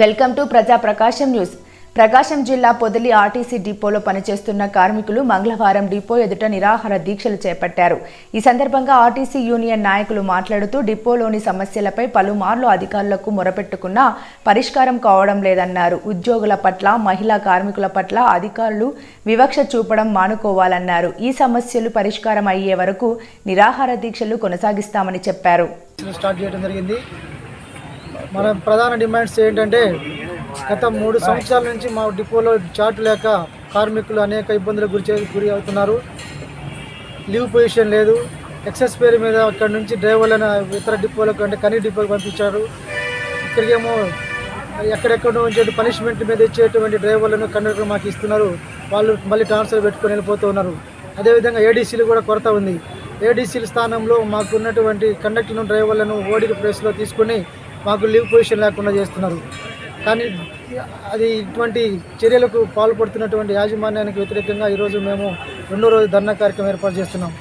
Welcome to ప్రజా ప్రకాశం news. ప్రకాశం జిల్లా Podili RTC డిపోలో పనిచేస్తున్న కార్మికులు మంగళవారం డిపో ఎదుట నిరాహార దీక్షలు చేపట్టారు. ఈ సందర్భంగా ఆర్టీసీ యూనియన్ నాయకులు మాట్లాడుతూ డిపోలోని సమస్యలపై పలుమార్లు అధికారులకు మొరపెట్టుకున్నా పరిష్కారం కావడం లేదన్నారు. ఉద్యోగుల పట్ల మహిళా కార్మికుల పట్ల అధికారులు వివక్ష చూపడం మానుకోవాలన్నారు. ఈ సమస్యలు పరిష్కారం అయ్యే వరకు నిరాహార దీక్షలు కొనసాగిస్తామని చెప్పారు. స్టార్ట్ చేయడం జరిగింది. మన ప్రధాన డిమాండ్స్ ఏంటంటే గత మూడు సంవత్సరాల నుంచి మా డిపోలో చాటు లేక కార్మికులు అనేక ఇబ్బందులకు గురి గురి అవుతున్నారు. లీవ్ పొజిషన్ లేదు. ఎక్సెస్ పేరు మీద అక్కడ నుంచి డ్రైవర్లను ఇతర డిపోలకు అంటే కనీ డిపోలకు పంపించారు. ఇక్కడికేమో ఎక్కడెక్కడ నుంచి పనిష్మెంట్ మీద ఇచ్చేటువంటి డ్రైవర్లను కండక్టర్ మాకు ఇస్తున్నారు. వాళ్ళు మళ్ళీ ట్రాన్స్ఫర్ పెట్టుకొని వెళ్ళిపోతూ ఉన్నారు. అదేవిధంగా ఏడీసీలు కూడా కొరత ఉంది. ఏడీసీల స్థానంలో మాకు ఉన్నటువంటి కండక్టర్ను డ్రైవర్లను ఓడి ప్లేస్లో తీసుకొని మాకు లీవ్ పొజిషన్ లేకుండా చేస్తున్నారు. కానీ అది ఇటువంటి చర్యలకు పాల్పడుతున్నటువంటి యాజమాన్యానికి వ్యతిరేకంగా ఈరోజు మేము రెండో రోజు ధర్నా కార్యక్రమం ఏర్పాటు చేస్తున్నాం.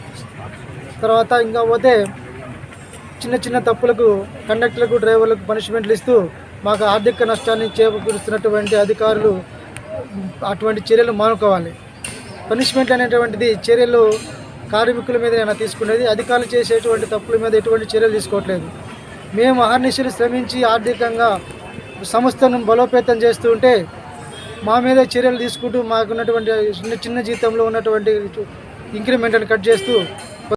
తర్వాత ఇంకా పోతే చిన్న చిన్న తప్పులకు కండక్టర్లకు డ్రైవర్లకు పనిష్మెంట్లు ఇస్తూ మాకు ఆర్థిక నష్టాన్ని చేకూరుస్తున్నటువంటి అధికారులు అటువంటి చర్యలు మానుకోవాలి. పనిష్మెంట్ అనేటువంటిది చర్యలు కార్మికుల మీద తీసుకునేది అధికారులు చేసేటువంటి తప్పుల మీద ఎటువంటి చర్యలు తీసుకోవట్లేదు. మేము అహర్నిశలు శ్రమించి ఆర్థికంగా సంస్థను బలోపేతం చేస్తూ ఉంటే మా మీద చర్యలు తీసుకుంటూ మాకున్నటువంటి చిన్న చిన్న జీతంలో ఉన్నటువంటి ఇంక్రిమెంట్ని కట్ చేస్తూ